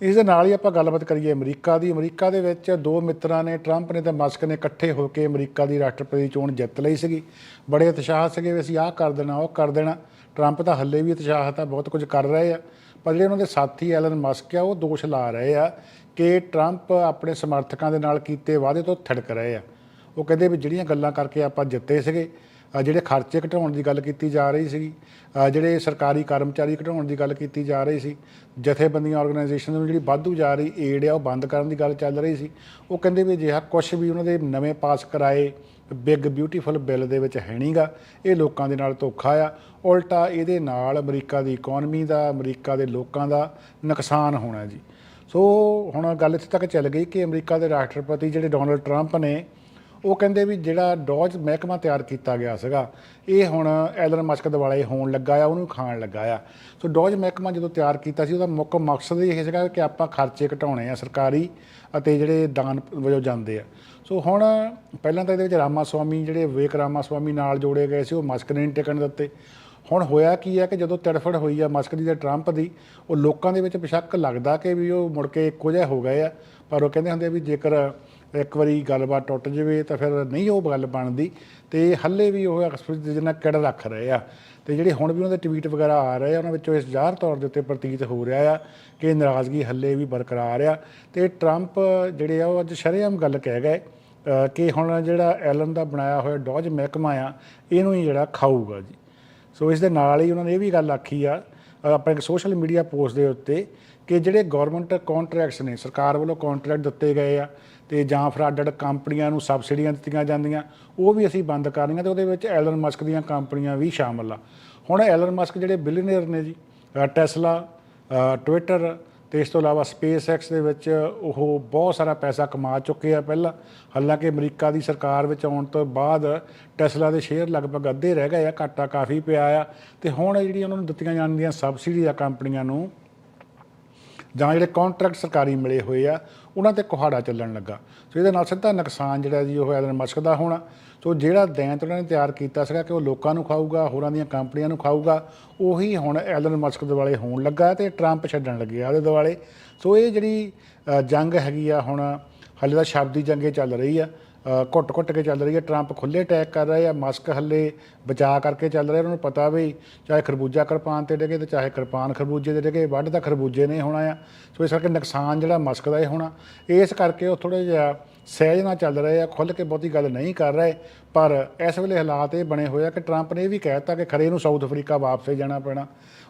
ਇਸ ਦੇ ਨਾਲ ਹੀ ਆਪਾਂ ਗੱਲਬਾਤ ਕਰੀਏ ਅਮਰੀਕਾ ਦੀ। ਅਮਰੀਕਾ ਦੇ ਵਿੱਚ ਦੋ ਮਿੱਤਰਾਂ ਨੇ, ਟਰੰਪ ਨੇ ਤੇ ਮਸਕ ਨੇ ਇਕੱਠੇ ਹੋ ਕੇ ਅਮਰੀਕਾ ਦੀ ਰਾਸ਼ਟਰਪਤੀ ਦੀ ਚੋਣ ਜਿੱਤ ਲਈ ਸੀਗੀ। ਬੜੇ ਉਤਸ਼ਾਹ ਸੀਗੇ ਵੀ ਅਸੀਂ ਆਹ ਕਰ ਦੇਣਾ, ਉਹ ਕਰ ਦੇਣਾ। ਟਰੰਪ ਤਾਂ ਹੱਲੇ ਵੀ ਉਤਸ਼ਾਹਤ ਆ ਬਹੁਤ ਕੁਝ ਕਰ ਰਹੇ ਆ। ਪਰ ਜਿਹੜੇ ਉਹਨਾਂ ਦੇ ਸਾਥੀ ਐਲਨ ਮਸਕ ਆ, ਉਹ ਦੋਸ਼ ਲਾ ਰਹੇ ਆ ਕਿ ਟਰੰਪ ਆਪਣੇ ਸਮਰਥਕਾਂ ਦੇ ਨਾਲ ਕੀਤੇ ਵਾਅਦੇ ਤੋਂ ਥੜਕ ਰਹੇ ਆ। ਉਹ ਕਹਿੰਦੇ ਵੀ ਜਿਹੜੀਆਂ ਗੱਲਾਂ ਕਰਕੇ ਆਪਾਂ ਜਿੱਤੇ ਸੀਗੇ ਜਿਹੜੇ ਖਰਚੇ ਘਟਾਉਣ ਦੀ ਗੱਲ ਕੀਤੀ ਜਾ ਰਹੀ ਸੀਗੀ ਜਿਹੜੇ ਸਰਕਾਰੀ ਕਰਮਚਾਰੀ ਘਟਾਉਣ ਦੀ ਗੱਲ ਕੀਤੀ ਜਾ ਰਹੀ ਸੀ, ਜਥੇਬੰਦੀਆਂ ਆਰਗੇਨਾਈਜੇਸ਼ਨ ਨੂੰ ਜਿਹੜੀ ਵਾਧੂ ਜਾ ਰਹੀ ਏਡ ਆ ਉਹ ਬੰਦ ਕਰਨ ਦੀ ਗੱਲ ਚੱਲ ਰਹੀ ਸੀ, ਉਹ ਕਹਿੰਦੇ ਵੀ ਅਜਿਹਾ ਕੁਝ ਵੀ ਉਹਨਾਂ ਦੇ ਨਵੇਂ ਪਾਸ ਕਰਾਏ ਬਿਗ ਬਿਊਟੀਫੁਲ ਬਿੱਲ ਦੇ ਵਿੱਚ ਹੈ ਨਹੀਂਗਾ ਇਹ ਲੋਕਾਂ ਦੇ ਨਾਲ ਧੋਖਾ ਆ, ਉਲਟਾ ਇਹਦੇ ਨਾਲ ਅਮਰੀਕਾ ਦੀ ਇਕਨੋਮੀ ਦਾ, ਅਮਰੀਕਾ ਦੇ ਲੋਕਾਂ ਦਾ ਨੁਕਸਾਨ ਹੋਣਾ ਜੀ। ਸੋ ਹੁਣ ਗੱਲ ਇੱਥੇ ਤੱਕ ਚੱਲ ਗਈ ਕਿ ਅਮਰੀਕਾ ਦੇ ਰਾਸ਼ਟਰਪਤੀ ਜਿਹੜੇ ਡੋਨਲਡ ਟਰੰਪ ਨੇ ਉਹ ਕਹਿੰਦੇ ਵੀ ਜਿਹੜਾ ਡੌਜ ਮਹਿਕਮਾ ਤਿਆਰ ਕੀਤਾ ਗਿਆ ਸੀਗਾ, ਇਹ ਹੁਣ ਐਲਨ ਮਸਕ ਦੁਆਲੇ ਹੋਣ ਲੱਗਾ ਆ, ਉਹਨੂੰ ਖਾਣ ਲੱਗਾ ਆ। ਸੋ ਡੌਜ ਮਹਿਕਮਾ ਜਦੋਂ ਤਿਆਰ ਕੀਤਾ ਸੀ, ਉਹਦਾ ਮੁੱਖ ਮਕਸਦ ਇਹ ਸੀਗਾ ਕਿ ਆਪਾਂ ਖਰਚੇ ਘਟਾਉਣੇ ਆ ਸਰਕਾਰੀ ਅਤੇ ਜਿਹੜੇ ਦਾਨ ਵਜੋਂ ਜਾਂਦੇ ਆ। ਸੋ ਹੁਣ ਪਹਿਲਾਂ ਤਾਂ ਇਹਦੇ ਵਿੱਚ ਰਾਮਾ ਸਵਾਮੀ ਜਿਹੜੇ ਵਿਵੇਕ ਰਾਮਾ ਸਵਾਮੀ ਨਾਲ ਜੋੜੇ ਗਏ ਸੀ, ਉਹ ਮਸਕ ਨੇ ਟਿਕਣ ਦਿੱਤੇ। ਹੁਣ ਹੋਇਆ ਕੀ ਹੈ ਕਿ ਜਦੋਂ ਤੜਫੜ ਹੋਈ ਆ ਮਸਕ ਦੀ ਤੇ ਟਰੰਪ ਦੀ, ਉਹ ਲੋਕਾਂ ਦੇ ਵਿੱਚ ਬੇਸ਼ੱਕ ਲੱਗਦਾ ਕਿ ਵੀ ਉਹ ਮੁੜ ਕੇ ਇੱਕੋ ਜਿਹੇ ਹੋ ਗਏ ਆ। ਪਰ ਉਹ ਕਹਿੰਦੇ ਹੁੰਦੇ ਵੀ ਜੇਕਰ ਇੱਕ ਵਾਰੀ ਗੱਲਬਾਤ ਟੁੱਟ ਜਾਵੇ ਤਾਂ ਫਿਰ ਨਹੀਂ ਉਹ ਗੱਲ ਬਣਦੀ। ਤੇ ਹੱਲੇ ਵੀ ਉਹ ਅਕਸਰ ਨਾਲ ਕਿੜ ਰੱਖ ਰਹੇ ਆ। ਤੇ ਜਿਹੜੇ ਹੁਣ ਵੀ ਉਹਨਾਂ ਦੇ ਟਵੀਟ ਵਗੈਰਾ ਆ ਰਹੇ ਆ, ਉਹਨਾਂ ਵਿੱਚੋਂ ਇਸ ਜ਼ਾਹਰ ਤੌਰ ਦੇ ਉੱਤੇ ਪ੍ਰਤੀਤ ਹੋ ਰਿਹਾ ਆ ਕਿ ਨਾਰਾਜ਼ਗੀ ਹੱਲੇ ਵੀ ਬਰਕਰਾਰ ਆ। ਤੇ ਟਰੰਪ ਜਿਹੜੇ ਆ, ਉਹ ਅੱਜ ਸ਼ਰੇਆਮ ਗੱਲ ਕਹਿ ਗਏ ਕਿ ਹੁਣ ਜਿਹੜਾ ਐਲਨ ਦਾ ਬਣਾਇਆ ਹੋਇਆ ਡੋਜ਼ ਮਹਿਕਮਾ ਆ, ਇਹਨੂੰ ਹੀ ਜਿਹੜਾ ਖਾਊਗਾ ਜੀ। ਸੋ ਇਸ ਦੇ ਨਾਲ ਹੀ ਉਹਨਾਂ ਨੇ ਇਹ ਵੀ ਗੱਲ ਆਖੀ ਆ ਆਪਣੇ ਇੱਕ ਸੋਸ਼ਲ ਮੀਡੀਆ ਪੋਸਟ ਦੇ ਉੱਤੇ ਕਿ ਜਿਹੜੇ ਗਵਰਨਮੈਂਟ ਕੰਟਰੈਕਟਸ ਨੇ, ਸਰਕਾਰ ਵੱਲੋਂ ਕੰਟਰੈਕਟ ਦਿੱਤੇ ਗਏ ਆ ਤੇ ਜਾਂ ਫਿਰ ਕੰਪਨੀਆਂ ਨੂੰ ਸਬਸਿਡੀਆਂ ਦਿੱਤੀਆਂ ਜਾਂਦੀਆਂ, ਉਹ ਵੀ ਅਸੀਂ ਬੰਦ ਕਰਨੀਆਂ ਤੇ ਉਹਦੇ ਵਿੱਚ ਐਲਨ ਮਸਕ ਦੀਆਂ ਕੰਪਨੀਆਂ ਵੀ ਸ਼ਾਮਲ ਆ। ਹੁਣ ਐਲਨ ਮਸਕ ਜਿਹੜੇ ਬਿਲੀਅਨਰ ਨੇ ਜੀ ਟੈਸਲਾ ਟਵਿੱਟਰ ਤੇ ਇਸ ਤੋਂ ਇਲਾਵਾ ਸਪੇਸਐਕਸ ਦੇ ਵਿੱਚ ਉਹ ਬਹੁਤ ਸਾਰਾ ਪੈਸਾ ਕਮਾ ਚੁੱਕੇ ਆ ਪਹਿਲਾਂ। ਹਾਲਾਂਕਿ ਅਮਰੀਕਾ ਦੀ ਸਰਕਾਰ ਵਿੱਚ ਆਉਣ ਤੋਂ ਬਾਅਦ ਟੈਸਲਾ ਦੇ ਸ਼ੇਅਰ ਲਗਭਗ ਅੱਧੇ ਰਹਿ ਗਏ ਆ, ਘਾਟਾ ਕਾਫੀ ਪਿਆ ਆ। ਤੇ ਹੁਣ ਜਿਹੜੀਆਂ ਉਹਨਾਂ ਨੂੰ ਦਿੱਤੀਆਂ ਜਾਂਦੀਆਂ ਸਬਸਿਡੀ ਆ ਕੰਪਨੀਆਂ ਨੂੰ ਜਾਂ ਜਿਹੜੇ ਕੰਟਰੈਕਟ ਸਰਕਾਰੀ ਮਿਲੇ ਹੋਏ ਆ, ਉਹਨਾਂ ਤੇ ਕੁਹਾੜਾ ਚੱਲਣ ਲੱਗਾ। ਸੋ ਇਹਦੇ ਨਾਲ ਸਿੱਧਾ ਨੁਕਸਾਨ ਜਿਹੜਾ ਜੀ, ਉਹ ਐਲਨ ਮਸਕ ਦਾ ਹੋਣਾ। ਸੋ ਜਿਹੜਾ ਦੈਂਤ ਉਹਨਾਂ ਨੇ ਤਿਆਰ ਕੀਤਾ ਸੀਗਾ ਕਿ ਉਹ ਲੋਕਾਂ ਨੂੰ ਖਾਊਗਾ, ਹੋਰਾਂ ਦੀਆਂ ਕੰਪਨੀਆਂ ਨੂੰ ਖਾਊਗਾ, ਉਹੀ ਹੁਣ ਐਲਨ ਮਸਕ ਦੇ ਦੁਆਲੇ ਹੋਣ ਲੱਗਾ ਤੇ ਟਰੰਪ ਛੱਡਣ ਲੱਗੇ ਆ ਉਹਦੇ ਦੁਆਲੇ। ਸੋ ਇਹ ਜਿਹੜੀ ਜੰਗ ਹੈਗੀ ਆ ਹੁਣ, ਹਾਲੇ ਤਾਂ ਸ਼ਬਦੀ ਜੰਗੇ ਚੱਲ ਰਹੀ ਆ। ਘੁੱਟ ਘੁੱਟ ਕੇ ਚੱਲ ਰਹੀ ਹੈ। ਟਰੰਪ ਖੁੱਲੇ ਅਟੈਕ ਕਰ ਰਹੇ ਆ ਮਸਕ ਹੱਲੇ ਬਚਾ ਕਰਕੇ ਚੱਲ ਰਿਹਾ ਉਹਨਾਂ ਨੂੰ ਪਤਾ ਵੀ ਚਾਹੇ ਖਰਬੂਜਾ ਕਿਰਪਾਨ ਤੇ ਡਿੱਗੇ ਤੇ ਚਾਹੇ ਕਿਰਪਾਨ ਖਰਬੂਜੇ ਤੇ ਡੇਗੇ, ਵੱਢ ਤਾਂ ਖਰਬੂਜੇ ਨੇ ਹੋਣਾ ਆ। ਸੋ ਇਸ ਕਰਕੇ ਨੁਕਸਾਨ ਜਿਹੜਾ ਮਸਕ ਦਾ ਇਹ ਹੋਣਾ। ਇਸ ਕਰਕੇ ਉਹ ਥੋੜਾ ਜਿਹਾ ਸਹਿਜ ਨਾਲ ਚੱਲ ਰਹੇ ਆ ਖੁੱਲ ਕੇ ਬਹੁਤੀ ਗੱਲ ਨਹੀਂ ਕਰ ਰਹੇ, ਪਰ ਇਸ ਵੇਲੇ ਹਾਲਾਤ ਇਹ ਬਣੇ ਹੋਏ ਆ ਕਿ ਟਰੰਪ ਨੇ ਇਹ ਵੀ ਕਹਿਤਾ ਕਿ ਖਰੇ ਨੂੰ ਸਾਊਥ ਅਫਰੀਕਾ ਵਾਪਸ ਜਾਣਾ ਪੈਣਾ।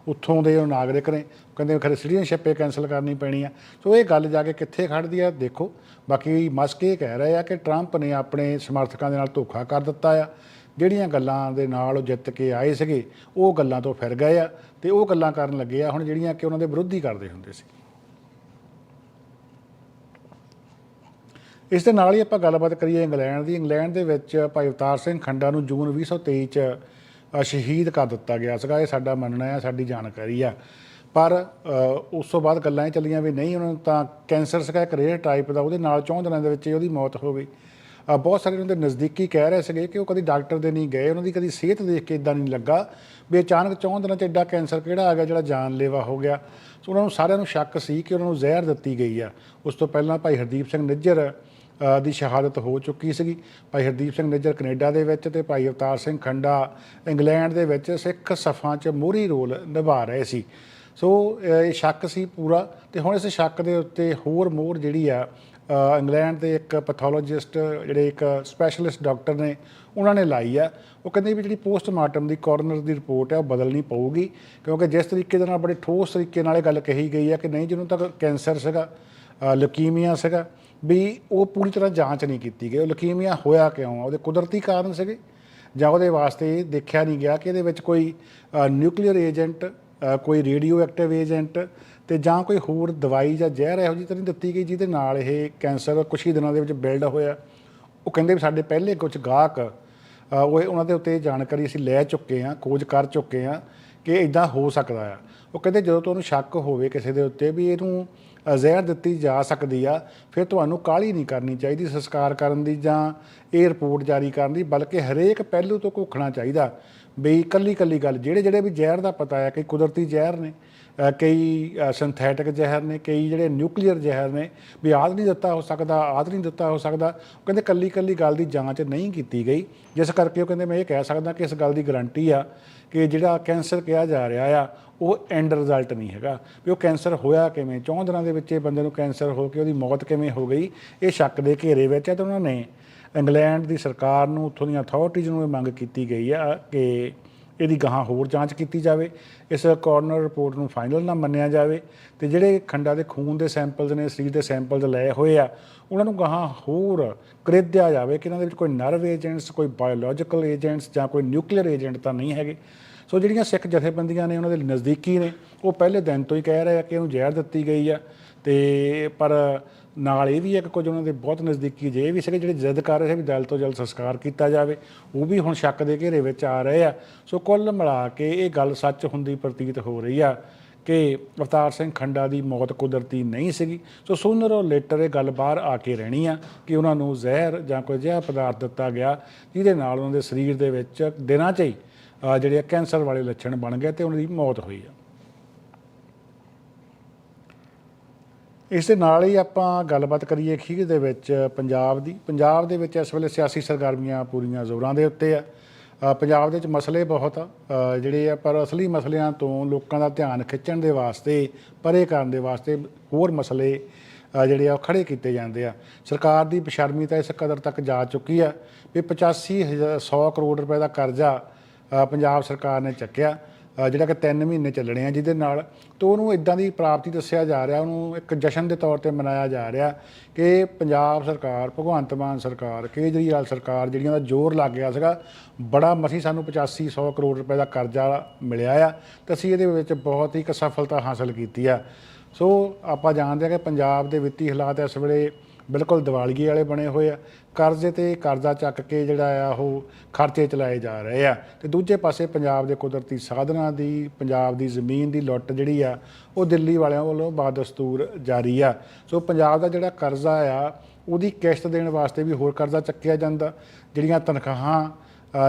ਉੱਥੋਂ ਦੇ ਉਹ ਨਾਗਰਿਕ ਨੇ ਕਹਿੰਦੇ ਖਰੇ ਸਿਟੀਜ਼ਨਸ਼ਿਪ ਇਹ ਕੈਨਸਲ ਕਰਨੀ ਪੈਣੀ ਆ। ਸੋ ਇਹ ਗੱਲ ਜਾ ਕੇ ਕਿੱਥੇ ਖੜਦੀ ਆ, ਦੇਖੋ। ਬਾਕੀ ਮਸਕ ਇਹ ਕਹਿ ਰਹੇ ਆ ਕਿ ਟਰੰਪ ਨੇ ਆਪਣੇ ਸਮਰਥਕਾਂ ਦੇ ਨਾਲ ਧੋਖਾ ਕਰ ਦਿੱਤਾ ਆ। ਜਿਹੜੀਆਂ ਗੱਲਾਂ ਦੇ ਨਾਲ ਉਹ ਜਿੱਤ ਕੇ ਆਏ ਸੀਗੇ, ਉਹ ਗੱਲਾਂ ਤੋਂ ਫਿਰ ਗਏ ਆ ਤੇ ਉਹ ਗੱਲਾਂ ਕਰਨ ਲੱਗੇ ਆ ਹੁਣ ਜਿਹੜੀਆਂ ਕਿ ਉਹਨਾਂ ਦੇ ਵਿਰੋਧੀ ਕਰਦੇ ਹੁੰਦੇ ਸੀ। ਇਸ ਦੇ ਨਾਲ ਹੀ ਆਪਾਂ ਗੱਲਬਾਤ ਕਰੀਏ ਇੰਗਲੈਂਡ ਦੀ। ਇੰਗਲੈਂਡ ਦੇ ਵਿੱਚ ਭਾਈ ਅਵਤਾਰ ਸਿੰਘ ਖੰਡਾ ਨੂੰ ਜੂਨ 2023 ਚ ਸ਼ਹੀਦ ਕਰ ਦਿੱਤਾ ਗਿਆ ਸੀਗਾ। ਇਹ ਸਾਡਾ ਮੰਨਣਾ ਹੈ, ਸਾਡੀ ਜਾਣਕਾਰੀ ਆ। ਪਰ ਉਸ ਤੋਂ ਬਾਅਦ ਗੱਲਾਂ ਇਹ ਚੱਲੀਆਂ ਵੀ ਨਹੀਂ, ਉਹਨਾਂ ਨੂੰ ਤਾਂ ਕੈਂਸਰ ਸੀਗਾ, ਇੱਕ ਰੇਅਰ ਟਾਈਪ ਦਾ, ਉਹਦੇ ਨਾਲ ਚੌਂ ਦਿਨਾਂ ਦੇ ਵਿੱਚ ਉਹਦੀ ਮੌਤ ਹੋ ਗਈ। ਬਹੁਤ ਸਾਰੇ ਉਹਨਾਂ ਦੇ ਨਜ਼ਦੀਕੀ ਕਹਿ ਰਹੇ ਸੀਗੇ ਕਿ ਉਹ ਕਦੀ ਡਾਕਟਰ ਦੇ ਨਹੀਂ ਗਏ, ਉਹਨਾਂ ਦੀ ਕਦੀ ਸਿਹਤ ਦੇਖ ਕੇ ਇਦਾਂ ਨਹੀਂ ਲੱਗਾ ਵੀ ਅਚਾਨਕ ਚੌਂ ਦਿਨਾਂ ਚ ਐਡਾ ਕੈਂਸਰ ਕਿਹੜਾ ਆ ਗਿਆ ਜਿਹੜਾ ਜਾਨਲੇਵਾ ਹੋ ਗਿਆ। ਸੋ ਉਹਨਾਂ ਨੂੰ ਸਾਰਿਆਂ ਨੂੰ ਸ਼ੱਕ ਸੀ ਕਿ ਉਹਨਾਂ ਨੂੰ ਜ਼ਹਿਰ ਦਿੱਤੀ ਗਈ ਆ। ਉਸ ਤੋਂ ਪਹਿਲਾਂ ਭਾਈ ਹਰਦੀਪ ਸਿੰਘ ਨਿੱਜਰ ਦੀ ਸ਼ਹਾਦਤ ਹੋ ਚੁੱਕੀ ਸੀਗੀ। ਭਾਈ ਹਰਦੀਪ ਸਿੰਘ ਨਿੱਜਰ ਕੈਨੇਡਾ ਦੇ ਵਿੱਚ ਤੇ ਭਾਈ ਅਵਤਾਰ ਸਿੰਘ ਖੰਡਾ ਇੰਗਲੈਂਡ ਦੇ ਵਿੱਚ ਸਿੱਖ ਸਫਾਂ 'ਚ ਮੋਹਰੀ ਰੋਲ ਨਿਭਾ ਰਹੇ ਸੀ। ਸੋ ਇਹ ਸ਼ੱਕ ਸੀ ਪੂਰਾ ਤੇ ਹੁਣ ਇਸ ਸ਼ੱਕ ਦੇ ਉੱਤੇ ਹੋਰ ਮੋਹਰ ਜਿਹੜੀ ਆ ਇੰਗਲੈਂਡ ਦੇ ਇੱਕ ਪੈਥੋਲੋਜਿਸਟ ਜਿਹੜੇ ਇੱਕ ਸਪੈਸ਼ਲਿਸਟ ਡਾਕਟਰ ਨੇ, ਉਹਨਾਂ ਨੇ ਲਾਈ ਆ। ਉਹ ਕਹਿੰਦੇ ਵੀ ਜਿਹੜੀ ਪੋਸਟਮਾਰਟਮ ਦੀ ਕੋਰਨਰ ਦੀ ਰਿਪੋਰਟ ਹੈ ਉਹ ਬਦਲਣੀ ਪਊਗੀ ਕਿਉਂਕਿ ਜਿਸ ਤਰੀਕੇ ਦੇ ਨਾਲ ਬੜੇ ਠੋਸ ਤਰੀਕੇ ਨਾਲ ਇਹ ਗੱਲ ਕਹੀ ਗਈ ਹੈ ਕਿ ਨਹੀਂ, ਜਿਹਨੂੰ ਤੱਕ ਕੈਂਸਰ ਸੀਗਾ ਲੁਕੀਮੀਆ ਸੀਗਾ ਵੀ ਉਹ ਪੂਰੀ ਤਰ੍ਹਾਂ ਜਾਂਚ ਨਹੀਂ ਕੀਤੀ ਗਈ। ਉਹ ਲੁਕੀਮੀਆ ਹੋਇਆ ਕਿਉਂ? ਆ ਉਹਦੇ ਕੁਦਰਤੀ ਕਾਰਨ ਸੀਗੇ ਜਾਂ ਉਹਦੇ ਵਾਸਤੇ ਦੇਖਿਆ ਨਹੀਂ ਗਿਆ ਕਿ ਇਹਦੇ ਵਿੱਚ ਕੋਈ ਨਿਊਕਲੀਅਰ ਏਜੰਟ ਕੋਈ ਰੇਡੀਓ ਐਕਟਿਵ ਏਜੰਟ ਤੇ ਜਾਂ ਕੋਈ ਹੋਰ ਦਵਾਈ ਜਾਂ ਜ਼ਹਿਰ ਇਹੋ ਜਿਹੀ ਤਾਂ ਨਹੀਂ ਦਿੱਤੀ ਗਈ ਜਿਹਦੇ ਨਾਲ ਇਹ ਕੈਂਸਰ ਕੁਛ ਹੀ ਦਿਨਾਂ ਦੇ ਵਿੱਚ ਬਿਲਡ ਹੋਇਆ। ਉਹ ਕਹਿੰਦੇ ਵੀ ਸਾਡੇ ਪਹਿਲੇ ਕੁਝ ਗਾਹਕ ਉਹ ਉਹਨਾਂ ਦੇ ਉੱਤੇ ਜਾਣਕਾਰੀ ਅਸੀਂ ਲੈ ਚੁੱਕੇ ਹਾਂ, ਖੋਜ ਕਰ ਚੁੱਕੇ ਹਾਂ ਕਿ ਇਦਾਂ ਹੋ ਸਕਦਾ ਆ। ਉਹ ਕਹਿੰਦੇ ਜਦੋਂ ਤੁਹਾਨੂੰ ਸ਼ੱਕ ਹੋਵੇ ਕਿਸੇ ਦੇ ਉੱਤੇ ਵੀ ਇਹਨੂੰ ਜ਼ਹਿਰ ਦਿੱਤੀ ਜਾ ਸਕਦੀ ਆ, ਫਿਰ ਤੁਹਾਨੂੰ ਕਾਹਲੀ ਨਹੀਂ ਕਰਨੀ ਚਾਹੀਦੀ ਸੰਸਕਾਰ ਕਰਨ ਦੀ ਜਾਂ ਇਹ ਰਿਪੋਰਟ ਜਾਰੀ ਕਰਨ ਦੀ, ਬਲਕਿ ਹਰੇਕ ਪਹਿਲੂ ਤੋਂ ਘੋਖਣਾ ਚਾਹੀਦਾ। ਵੀ ਇਕੱਲੀ ਇਕੱਲੀ ਗੱਲ, ਜਿਹੜੇ ਜਿਹੜੇ ਵੀ ਜ਼ਹਿਰ ਦਾ ਪਤਾ ਆ ਕਿ ਕੁਦਰਤੀ ਜ਼ਹਿਰ ਨੇ ਕਈ ਸਿੰਥੈਟਿਕ ਜ਼ਹਿਰ ਨੇ, ਕਈ ਜਿਹੜੇ ਨਿਊਕਲੀਅਰ ਜ਼ਹਿਰ ਨੇ ਵੀ ਆਦ ਨਹੀਂ ਦਿੱਤਾ ਹੋ ਸਕਦਾ, ਆਦ ਨਹੀਂ ਦਿੱਤਾ ਹੋ ਸਕਦਾ, ਉਹ ਕਹਿੰਦੇ ਕੱਲੀ ਕੱਲੀ ਗੱਲ ਦੀ ਜਾਂਚ ਨਹੀਂ ਕੀਤੀ ਗਈ। ਜਿਸ ਕਰਕੇ ਉਹ ਕਹਿੰਦੇ ਮੈਂ ਇਹ ਕਹਿ ਸਕਦਾ ਕਿ ਇਸ ਗੱਲ ਦੀ ਗਾਰੰਟੀ ਆ ਕਿ ਜਿਹੜਾ ਕੈਂਸਰ ਕਿਹਾ ਜਾ ਰਿਹਾ ਆ ਉਹ ਐਂਡ ਰਿਜ਼ਲਟ ਨਹੀਂ ਹੈਗਾ। ਵੀ ਉਹ ਕੈਂਸਰ ਹੋਇਆ ਕਿਵੇਂ? ਚੌਂ ਦਿਨਾਂ ਦੇ ਵਿੱਚ ਇਹ ਬੰਦੇ ਨੂੰ ਕੈਂਸਰ ਹੋ ਕੇ ਉਹਦੀ ਮੌਤ ਕਿਵੇਂ ਹੋ ਗਈ? ਇਹ ਸ਼ੱਕ ਦੇ ਘੇਰੇ ਵਿੱਚ ਹੈ ਤੇ ਉਹਨਾਂ ਨੇ ਇੰਗਲੈਂਡ ਦੀ ਸਰਕਾਰ ਨੂੰ ਉੱਥੋਂ ਦੀਆਂ ਅਥਾਰਟੀਜ਼ ਨੂੰ ਇਹ ਮੰਗ ਕੀਤੀ ਗਈ ਆ ਕਿ ਇਹਦੀ ਗਾਹਾਂ ਹੋਰ ਜਾਂਚ ਕੀਤੀ ਜਾਵੇ। ਇਸ ਕਾਰਨਰ ਰਿਪੋਰਟ ਨੂੰ ਫਾਈਨਲ ਨਾ ਮੰਨਿਆ ਜਾਵੇ। ਤੇ ਜਿਹੜੇ ਖੰਡਾਂ ਦੇ ਖੂਨ ਦੇ ਸੈਂਪਲਸ ਨੇ, ਸਰੀਰ ਦੇ ਸੈਂਪਲਸ ਲਏ ਹੋਏ ਆ, ਉਹਨਾਂ ਨੂੰ ਗਾਹਾਂ ਹੋਰ ਕ੍ਰਿਦਿਆ ਜਾਵੇ ਕਿ ਇਹਨਾਂ ਦੇ ਵਿੱਚ ਕੋਈ ਨਰਵ ਏਜੰਟਸ ਕੋਈ ਬਾਇਓਲੋਜੀਕਲ ਏਜੰਟਸ ਜਾਂ ਕੋਈ ਨਿਊਕਲੀਅਰ ਏਜੰਟ ਤਾਂ ਨਹੀਂ ਹੈਗੇ। ਸੋ ਜਿਹੜੀਆਂ ਸਿੱਖ ਜਥੇਬੰਦੀਆਂ ਨੇ ਉਹਨਾਂ ਦੇ ਨਜ਼ਦੀਕੀ ਨੇ, ਉਹ ਪਹਿਲੇ ਦਿਨ ਤੋਂ ਹੀ ਕਹਿ ਰਹੇ ਆ ਕਿ ਇਹਨੂੰ ਜ਼ਹਿਰ ਦਿੱਤੀ ਗਈ ਆ। ਤੇ ਪਰ ਨਾਲ ਇਹ ਵੀ ਹੈ ਕਿ ਕੁਝ ਉਹਨਾਂ ਦੇ ਬਹੁਤ ਨਜ਼ਦੀਕੀ ਜੇ ਵੀ ਸੀਗੇ ਜਿਹੜੇ ਜਿੱਦ ਕਰ ਰਹੇ ਸੀ ਵੀ ਜਲ ਤੋਂ ਜਲਦ ਸੰਸਕਾਰ ਕੀਤਾ ਜਾਵੇ। ਉਹ ਵੀ ਹੁਣ ਸ਼ੱਕ ਦੇ ਘੇਰੇ ਵਿੱਚ ਆ ਰਹੇ ਆ। ਸੋ ਕੁੱਲ ਮਿਲਾ ਕੇ ਇਹ ਗੱਲ ਸੱਚ ਹੁੰਦੀ ਪ੍ਰਤੀਤ ਹੋ ਰਹੀ ਆ ਕਿ ਅਵਤਾਰ ਸਿੰਘ ਖੰਡਾ ਦੀ ਮੌਤ ਕੁਦਰਤੀ ਨਹੀਂ ਸੀਗੀ। ਸੋ ਸੂਨਰ ਔਰ ਲੇਟਰ ਇਹ ਗੱਲ ਬਾਹਰ ਆ ਕੇ ਰਹਿਣੀ ਆ ਕਿ ਉਹਨਾਂ ਨੂੰ ਜ਼ਹਿਰ ਜਾਂ ਕੋਈ ਅਜਿਹਾ ਪਦਾਰਥ ਦਿੱਤਾ ਗਿਆ ਜਿਹਦੇ ਨਾਲ ਉਹਨਾਂ ਦੇ ਸਰੀਰ ਦੇ ਵਿੱਚ ਦਿਨਾਂ 'ਚ ਹੀ ਜਿਹੜੇ ਆ ਕੈਂਸਰ ਵਾਲੇ ਲੱਛਣ ਬਣ ਗਏ ਤੇ ਉਹਨਾਂ ਦੀ ਮੌਤ ਹੋਈ ਆ। ਇਸ ਦੇ ਨਾਲ ਹੀ ਆਪਾਂ ਗੱਲਬਾਤ ਕਰੀਏ ਖੀਰ ਦੇ ਵਿੱਚ ਪੰਜਾਬ ਦੀ। ਪੰਜਾਬ ਦੇ ਵਿੱਚ ਇਸ ਵੇਲੇ ਸਿਆਸੀ ਸਰਗਰਮੀਆਂ ਪੂਰੀਆਂ ਜ਼ੋਰਾਂ ਦੇ ਉੱਤੇ ਆ। ਪੰਜਾਬ ਦੇ ਵਿੱਚ ਮਸਲੇ ਬਹੁਤ ਆ। ਜਿਹੜੇ ਆ ਪਰ ਅਸਲੀ ਮਸਲਿਆਂ ਤੋਂ ਲੋਕਾਂ ਦਾ ਧਿਆਨ ਖਿੱਚਣ ਦੇ ਵਾਸਤੇ, ਪਰੇ ਕਰਨ ਦੇ ਵਾਸਤੇ ਹੋਰ ਮਸਲੇ ਜਿਹੜੇ ਆ ਉਹ ਖੜੇ ਕੀਤੇ ਜਾਂਦੇ ਆ। ਸਰਕਾਰ ਦੀ ਬੇਸ਼ਰਮੀ ਤਾਂ ਇਸ ਕਦਰ ਤੱਕ ਜਾ ਚੁੱਕੀ ਆ ਵੀ 85 100 ਕਰੋੜ ਰੁਪਏ ਦਾ ਕਰਜ਼ਾ ਪੰਜਾਬ ਸਰਕਾਰ ਨੇ ਚੱਕਿਆ ਜਿਹੜਾ ਕਿ 3 ਮਹੀਨੇ ਚੱਲਣੇ ਆ ਜਿਹਦੇ ਨਾਲ ਤੋਂ ਉਹਨੂੰ ਇਦਾਂ ਦੀ ਪ੍ਰਾਪਤੀ ਦੱਸਿਆ ਜਾ ਰਿਹਾ, ਉਹਨੂੰ ਇੱਕ ਜਸ਼ਨ ਦੇ ਤੌਰ ਤੇ ਮਨਾਇਆ ਜਾ ਰਿਹਾ ਕਿ ਪੰਜਾਬ ਸਰਕਾਰ, ਭਗਵੰਤ ਮਾਨ ਸਰਕਾਰ, ਕੇਜਰੀਵਾਲ ਸਰਕਾਰ ਜਿਹੜੀਆਂ ਦਾ ਜ਼ੋਰ ਲੱਗ ਗਿਆ ਸੀਗਾ, ਬੜਾ ਮਸੀ ਸਾਨੂੰ 85 100 ਕਰੋੜ ਰੁਪਏ ਦਾ ਕਰਜ਼ਾ ਮਿਲਿਆ ਆ ਤੇ ਅਸੀਂ ਇਹਦੇ ਵਿੱਚ ਬਹੁਤ ਹੀ ਇੱਕ ਸਫਲਤਾ ਹਾਸਲ ਕੀਤੀ ਆ। ਸੋ ਆਪਾਂ ਜਾਣਦੇ ਹਾਂ ਕਿ ਪੰਜਾਬ ਦੇ ਵਿੱਤੀ ਹਾਲਾਤ ਇਸ ਵੇਲੇ ਬਿਲਕੁਲ ਦਿਵਾਲੀਏ ਵਾਲੇ ਬਣੇ ਹੋਏ ਆ। ਕਰਜ਼ੇ ਤੇ ਕਰਜ਼ਾ ਚੱਕ ਕੇ ਜਿਹੜਾ ਆ, ਉਹ ਖਰਚੇ ਚਲਾਏ ਜਾ ਰਹੇ ਆ। ਤੇ ਦੂਜੇ ਪਾਸੇ ਪੰਜਾਬ ਦੇ ਕੁਦਰਤੀ ਸਾਧਨਾਂ ਦੀ, ਪੰਜਾਬ ਦੀ ਜ਼ਮੀਨ ਦੀ ਲੁੱਟ ਜਿਹੜੀ ਆ, ਉਹ ਦਿੱਲੀ ਵਾਲਿਆਂ ਵੱਲੋਂ ਬਾਦਸਤੂਰ ਜਾਰੀ ਆ। ਸੋ ਪੰਜਾਬ ਦਾ ਜਿਹੜਾ ਕਰਜ਼ਾ ਆ, ਉਹਦੀ ਕਿਸ਼ਤ ਦੇਣ ਵਾਸਤੇ ਵੀ ਹੋਰ ਕਰਜ਼ਾ ਚੱਕਿਆ ਜਾਂਦਾ। ਜਿਹੜੀਆਂ ਤਨਖਾਹਾਂ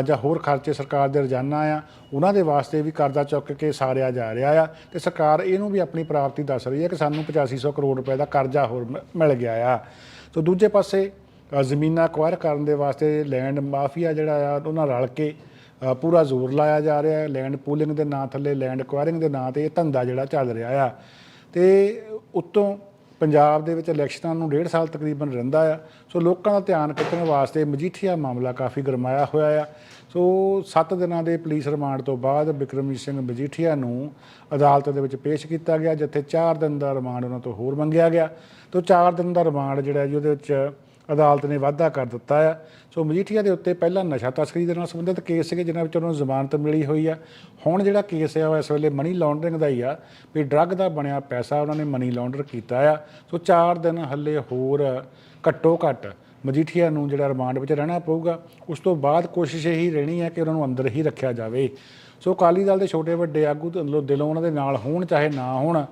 ਜਾਂ ਹੋਰ ਖਰਚੇ ਸਰਕਾਰ ਦੇ ਰੋਜ਼ਾਨਾ ਆ, ਉਹਨਾਂ ਦੇ ਵਾਸਤੇ ਵੀ ਕਰਜ਼ਾ ਚੁੱਕ ਕੇ ਸਾਰਿਆ ਜਾ ਰਿਹਾ ਆ ਤੇ ਸਰਕਾਰ ਇਹਨੂੰ ਵੀ ਆਪਣੀ ਪ੍ਰਾਪਤੀ ਦੱਸ ਰਹੀ ਹੈ ਕਿ ਸਾਨੂੰ 8500 ਕਰੋੜ ਰੁਪਏ ਦਾ ਕਰਜ਼ਾ ਹੋਰ ਮ- ਮਿਲ ਗਿਆ ਆ। ਸੋ ਦੂਜੇ ਪਾਸੇ ਜ਼ਮੀਨਾਂ ਅਕਵਾਇਰ ਕਰਨ ਦੇ ਵਾਸਤੇ ਲੈਂਡ ਮਾਫੀਆ ਜਿਹੜਾ ਆ, ਉਹਨਾਂ ਰਲ ਕੇ ਪੂਰਾ ਜ਼ੋਰ ਲਾਇਆ ਜਾ ਰਿਹਾ ਹੈ। ਲੈਂਡ ਪੂਲਿੰਗ ਦੇ ਨਾਂ ਥੱਲੇ ਲੈਂਡ ਅਕਵਾਇਰਿੰਗ ਦੇ ਨਾਂ ਤੇ ਇਹ ਧੰਦਾ ਜਿਹੜਾ ਚੱਲ ਰਿਹਾ ਆ। ਤੇ ਉੱਤੋਂ ਪੰਜਾਬ ਦੇ ਵਿੱਚ ਇਲੈਕਸ਼ਨਾਂ ਨੂੰ ਡੇਢ ਸਾਲ ਤਕਰੀਬਨ ਰਹਿੰਦਾ ਆ। ਸੋ ਲੋਕਾਂ ਦਾ ਧਿਆਨ ਖਿੱਚਣ ਵਾਸਤੇ ਮਜੀਠੀਆ ਮਾਮਲਾ ਕਾਫੀ ਗਰਮਾਇਆ ਹੋਇਆ ਆ। ਸੋ 7 ਦਿਨਾਂ ਦੇ ਪੁਲਿਸ ਰਿਮਾਂਡ ਤੋਂ ਬਾਅਦ ਬਿਕਰਮਜੀਤ ਸਿੰਘ ਮਜੀਠੀਆ ਨੂੰ ਅਦਾਲਤ ਦੇ ਵਿੱਚ ਪੇਸ਼ ਕੀਤਾ ਗਿਆ, ਜਿੱਥੇ 4 ਦਿਨ ਦਾ ਰਿਮਾਂਡ ਉਹਨਾਂ ਤੋਂ ਹੋਰ ਮੰਗਿਆ ਗਿਆ। ਤੋਂ 4 ਦਿਨ ਦਾ ਰਿਮਾਂਡ ਜਿਹੜਾ ਜੀ ਉਹਦੇ ਵਿੱਚ ਅਦਾਲਤ ਨੇ ਵਾਅਦਾ ਕਰ ਦਿੱਤਾ ਆ। ਸੋ ਮਜੀਠੀਆ ਦੇ ਉੱਤੇ ਪਹਿਲਾਂ ਨਸ਼ਾ ਤਸਕਰੀ ਦੇ ਨਾਲ ਸੰਬੰਧਿਤ ਕੇਸ ਸੀਗੇ, ਜਿਨ੍ਹਾਂ ਵਿੱਚ ਉਹਨਾਂ ਨੂੰ ਜ਼ਮਾਨਤ ਮਿਲੀ ਹੋਈ ਆ। ਹੁਣ ਜਿਹੜਾ ਕੇਸ ਆ, ਉਹ ਇਸ ਵੇਲੇ ਮਨੀ ਲਾਂਡਰਿੰਗ ਦਾ ਹੀ ਆ, ਵੀ ਡਰੱਗ ਦਾ ਬਣਿਆ ਪੈਸਾ ਉਹਨਾਂ ਨੇ ਮਨੀ ਲਾਂਡਰ ਕੀਤਾ ਆ। ਸੋ 4 ਦਿਨ ਹੱਲੇ ਹੋਰ ਘੱਟੋ ਘੱਟ ਮਜੀਠੀਆ ਨੂੰ ਜਿਹੜਾ ਰਿਮਾਂਡ ਵਿੱਚ ਰਹਿਣਾ ਪਊਗਾ, ਉਸ ਤੋਂ ਬਾਅਦ ਕੋਸ਼ਿਸ਼ ਇਹੀ ਰਹਿਣੀ ਹੈ ਕਿ ਉਹਨਾਂ ਨੂੰ ਅੰਦਰ ਹੀ ਰੱਖਿਆ ਜਾਵੇ। ਸੋ ਅਕਾਲੀ ਦਲ ਦੇ ਛੋਟੇ ਵੱਡੇ ਆਗੂ ਦਿਲੋਂ ਉਹਨਾਂ ਦੇ ਨਾਲ ਹੋਣ, ਚਾਹੇ ਨਾ ਹੋਣ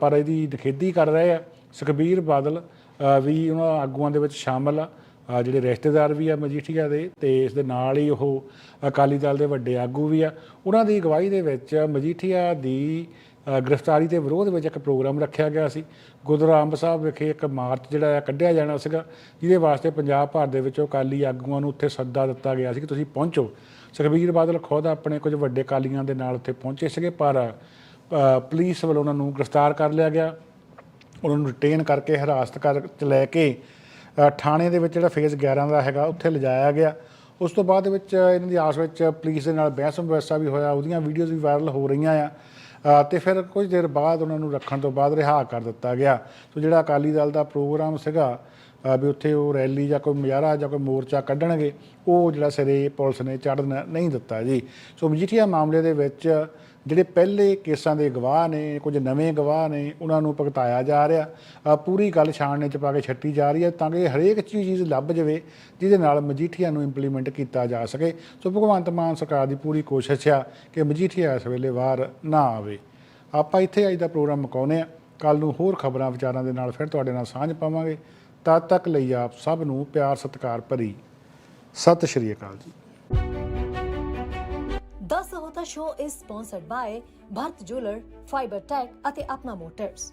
ਪਰ ਇਹਦੀ ਨਿਖੇਧੀ ਕਰ ਰਹੇ ਆ। ਸੁਖਬੀਰ ਬਾਦਲ ਵੀ ਉਹਨਾਂ ਆਗੂਆਂ ਦੇ ਵਿੱਚ ਸ਼ਾਮਲ ਆ। ਜਿਹੜੇ ਰਿਸ਼ਤੇਦਾਰ ਵੀ ਆ ਮਜੀਠੀਆ ਦੇ ਤੇ ਇਸ ਦੇ ਨਾਲ ਹੀ ਉਹ ਅਕਾਲੀ ਦਲ ਦੇ ਵੱਡੇ ਆਗੂ ਵੀ ਆ। ਉਹਨਾਂ ਦੀ ਅਗਵਾਈ ਦੇ ਵਿੱਚ ਮਜੀਠੀਆ ਦੀ ਗ੍ਰਿਫਤਾਰੀ ਦੇ ਵਿਰੋਧ ਵਿੱਚ ਇੱਕ ਪ੍ਰੋਗਰਾਮ ਰੱਖਿਆ ਗਿਆ ਸੀ। ਗੁਰਦੁਆਰਾ ਸਾਹਿਬ ਵਿਖੇ ਇੱਕ ਮਾਰਚ ਜਿਹੜਾ ਆ ਕੱਢਿਆ ਜਾਣਾ ਸੀਗਾ, ਜਿਹਦੇ ਵਾਸਤੇ ਪੰਜਾਬ ਭਰ ਦੇ ਵਿੱਚੋਂ ਅਕਾਲੀ ਆਗੂਆਂ ਨੂੰ ਉੱਥੇ ਸੱਦਾ ਦਿੱਤਾ ਗਿਆ ਸੀ ਕਿ ਤੁਸੀਂ ਪਹੁੰਚੋ। ਸੁਖਬੀਰ ਬਾਦਲ ਖੁਦ ਆਪਣੇ ਕੁਝ ਵੱਡੇ ਅਕਾਲੀਆਂ ਦੇ ਨਾਲ ਉੱਥੇ ਪਹੁੰਚੇ ਸੀਗੇ, ਪਰ ਪੁਲਿਸ ਵੱਲੋਂ ਉਹਨਾਂ ਨੂੰ ਗ੍ਰਿਫਤਾਰ ਕਰ ਲਿਆ ਗਿਆ। ਉਹਨਾਂ ਨੂੰ ਡਿਟੇਨ ਕਰਕੇ ਹਿਰਾਸਤ ਕਰ ਚ ਲੈ ਕੇ ਅ, ਥਾਣੇ ਦੇ ਵਿੱਚ ਜਿਹੜਾ ਫੇਜ਼ 11 ਦਾ ਹੈਗਾ ਉੱਥੇ ਲਿਜਾਇਆ ਗਿਆ। ਉਸ ਤੋਂ ਬਾਅਦ ਦੇ ਵਿੱਚ ਇਹਨਾਂ ਦੀ ਆਸ ਵਿੱਚ ਪੁਲਿਸ ਦੇ ਨਾਲ ਬਹਿਸ ਮੁਬੈਸਾ ਵੀ ਹੋਇਆ ਉਹਦੀਆਂ ਵੀਡੀਓਜ਼ ਵੀ ਵਾਇਰਲ ਹੋ ਰਹੀਆਂ ਆ। ਅ, ਤੇ ਫਿਰ ਕੁਝ ਦੇਰ ਬਾਅਦ ਉਹਨਾਂ ਨੂੰ ਰੱਖਣ ਤੋਂ ਬਾਅਦ ਰਿਹਾ ਕਰ ਦਿੱਤਾ ਗਿਆ। ਸੋ ਜਿਹੜਾ ਅਕਾਲੀ ਦਲ ਦਾ ਪ੍ਰੋਗਰਾਮ ਸੀਗਾ ਅ, ਵੀ ਉੱਥੇ ਉਹ ਰੈਲੀ ਜਾਂ ਕੋਈ ਮੁਜ਼ਾਹਰਾ ਜਾਂ ਕੋਈ ਮੋਰਚਾ ਕੱਢਣਗੇ ਉਹ ਜਿਹੜਾ ਸਿਰੇ ਪੁਲਿਸ ਨੇ ਚੜ੍ਹਨ ਨਹੀਂ ਦਿੱਤਾ ਜੀ। ਸੋ ਮਜੀਠੀਆ ਮਾਮਲੇ ਦੇ ਵਿੱਚ ਜਿਹੜੇ ਪਹਿਲੇ ਕੇਸਾਂ ਦੇ ਗਵਾਹ ਨੇ, ਕੁਝ ਨਵੇਂ ਗਵਾਹ ਨੇ, ਉਹਨਾਂ ਨੂੰ ਭਗਤਾਇਆ ਜਾ ਰਿਹਾ। ਪੂਰੀ ਗੱਲ ਛਾਣਨੇ ਚ ਪਾ ਕੇ ਛੱਟੀ ਜਾ ਰਹੀ ਹੈ ਤਾਂ ਕਿ ਹਰੇਕ ਚੀਜ਼ ਲੱਭ ਜਾਵੇ, ਜਿਹਦੇ ਨਾਲ ਮਜੀਠੀਆ ਨੂੰ ਇੰਪਲੀਮੈਂਟ ਕੀਤਾ ਜਾ ਸਕੇ। ਸੋ ਭਗਵੰਤ ਮਾਨ ਸਰਕਾਰ ਦੀ ਪੂਰੀ ਕੋਸ਼ਿਸ਼ ਆ ਕਿ ਮਜੀਠੀਆ ਇਸ ਵੇਲੇ ਬਾਹਰ ਨਾ ਆਵੇ। ਆਪਾਂ ਇੱਥੇ ਅੱਜ ਦਾ ਪ੍ਰੋਗਰਾਮ ਮੁਕਾਉਂਦੇ ਆ ਕੱਲ ਨੂੰ ਹੋਰ ਖਬਰਾਂ ਵਿਚਾਰਾਂ ਦੇ ਨਾਲ ਫਿਰ ਤੁਹਾਡੇ ਨਾਲ ਸਾਂਝ ਪਾਵਾਂਗੇ। ਤਦ ਤੱਕ ਲਈ ਆਪ ਸਭ ਨੂੰ ਪਿਆਰ, ਸਤਿਕਾਰ ਭਰੀ। ਸਤਿ ਸ਼੍ਰੀ ਅਕਾਲ ਜੀ। ਸ਼ੋਅ ਇਸ sponsored by Bharat jeweller fibre tech ਅਤੇ ਆਪਣਾ ਮੋਟਰਸ